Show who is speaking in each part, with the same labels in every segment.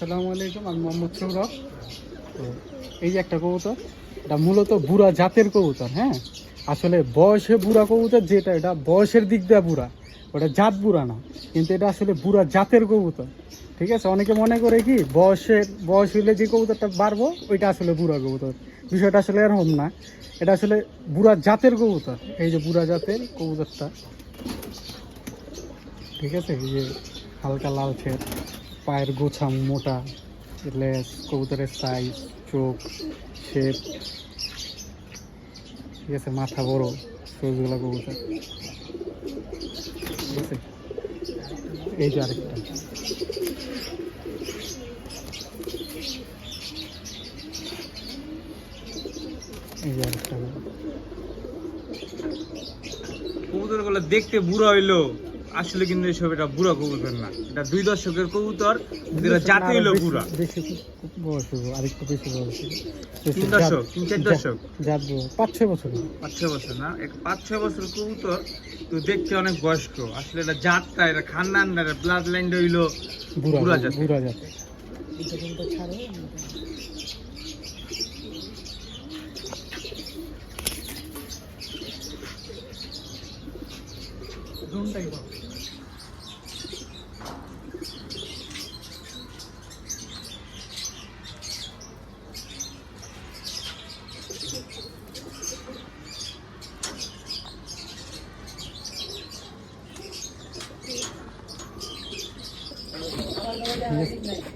Speaker 1: আসসালামু আলাইকুম, আমি মোহাম্মদ সৌরভ। তো এই যে একটা কবুতর, এটা মূলত বুড়া জাতের কবুতর হ্যাঁ? আসলে বয়সে বুড়া কবুতর যেটা, এটা বয়সের দিক দিয়ে বুড়া, ওটা জাত বুড়া না, কিন্তু এটা আসলে বুড়া জাতের কবুতর, ঠিক আছে? অনেকে মনে করে কি, বয়সের, বয়স হইলে যে কবুতরটা বাড়বো, ওইটা আসলে বুড়া কবুতর। বিষয়টা আসলে এরকম না, এটা আসলে বুড়া জাতের কবুতর, এই যে বুড়া জাতের কবুতরটা, ঠিক আছে? এই যে হালকা লালচে পায়ের গোছা মোটা, লেজ, কবুতরের সাইজ চোখ শেপ ঠিক আছে, মাথা বড়, সবুজগুলা কবুতর। ঠিক আছে? এই যে আরেকটা। এই যে আরেকটা।
Speaker 2: দেখতে বুড়া হইল। আসলে কিন্তু এসব এটা বুড়া কবুতর না। এটা দুই দশকের কবুতর এটা জাতি হইল বুড়া। তিন দশক, তিন চার দশক।
Speaker 1: পাঁচ ছয় বছর।
Speaker 2: পাঁচ ছয় বছর না? এক পাঁচ ছয় বছর কবুতর তো দেখতে অনেক বয়স্ক। আসলে এটা জাতটা এটা খানদান ব্লাড লাইনটা হইল
Speaker 1: বুড়া
Speaker 2: বুড়া জাতের।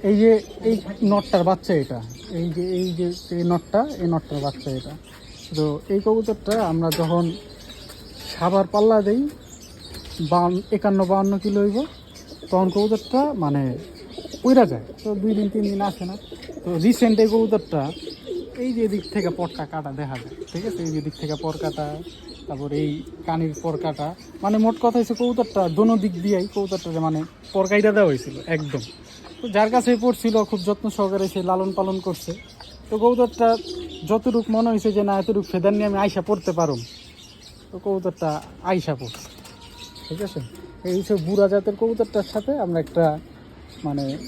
Speaker 1: এই যে, এই নটটার বাচ্চা এটা, এই যে এই যে, এই নটটা, এই নটটার বাচ্চা এটা। তো এই কবুতরটা আমরা যখন সাবার পাল্লা দেই বাউন্ন, একান্ন, বাউন্ন কিলো হইব। তখন কবুতরটা মানে উইরা যায়। তো দুই দিন, তিন দিন আসে না। তো রিসেন্ট এই কবুতরটা এই যে দিক থেকে পটটা কাটা দেখা যায়, ঠিক আছে? এই যে দিক থেকে পর কাটা, তারপর এই কানির পর কাটা। মানে মোট কথা হচ্ছে কবুতরটা দোনো দিক দিয়েই কবুতরটা মানে পরকাইটা দেওয়া হয়েছিল একদম। তো যার কাছে পড়ছিল, খুব যত্ন সহকারে সে লালন পালন করছে। তো কবুতরটা যতটুক মনে হয়েছে যে, না, এতটুক ফেদার নিয়ে আমি আইসা পড়তে পারুম। তো কবুতরটা আইসা পড়ছে। ঠিক আছে? এই সব বুড়া জাতের কবুতরটার সাথে আমরা একটা মানে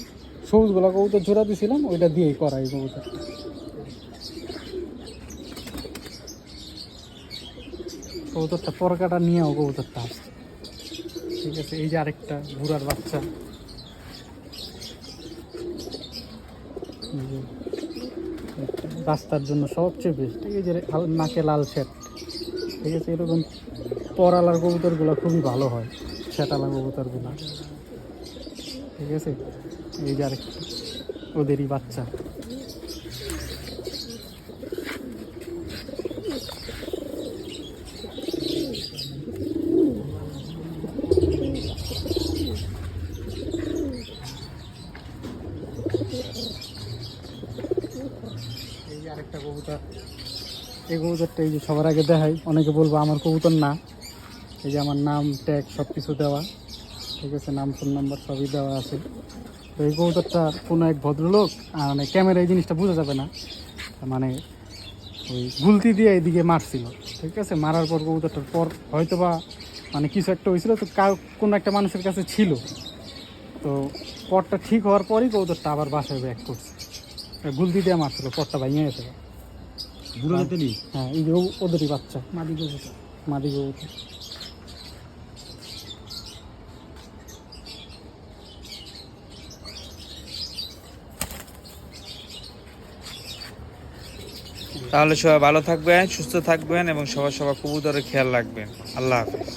Speaker 1: সবুজ গোলা কবুতর জোড়া দিয়েছিলাম ওইটা দিয়েই করা এই কবুতর কবুতরটা পরকাটা নিয়েও কবুতরটা আসছে। ঠিক আছে, এই যে আরেকটা বুড়ার বাচ্চা। রাস্তার জন্য সবচেয়ে বেস্ট। যে হাল- নাকে লাল শেট ঠিক আছে, এরকম পরালার কবুতরগুলো খুবই ভালো হয় সেটালা কবুতরগুলো। ঠিক আছে? এই যে আরেকটা, ওদেরই বাচ্চা। এই যে এই কবুতরটা এই যে সবার আগে দেখাই, অনেকে বলব আমার কবুতর না। এই যে আমার নাম ট্যাগ সব কিছু দেওয়া ঠিক আছে? নাম ফোন নাম্বার সবই দেওয়া আছে। তো এই কবুতরটা কোনো এক ভদ্রলোক মানে ক্যামেরা এই জিনিসটা বোঝা যাবে না। মানে ওই গুলতি দিয়ে এইদিকে মারছিল ঠিক আছে? মারার পর কবুতরটার পর হয়তো বা মানে কিছু একটা হয়েছিল তো কাউ কোনো একটা মানুষের কাছে ছিল। তো পরটা ঠিক হওয়ার পরই কবুতরটা আবার বাসায় ব্যাক করছে। গুলতি দিয়ে মারছিল পরটা ভাঙিয়ে গেছে।
Speaker 2: বুড়া
Speaker 1: হ্যাঁ এই যে ওদেরই বাচ্চা। মাদি কবুতর। মাদি কবুতর।
Speaker 2: তাহলে সবাই ভালো থাকবেন সুস্থ থাকবেন এবং সবার সবার কবুতরের খেয়াল রাখবেন। আল্লাহ হাফিজ।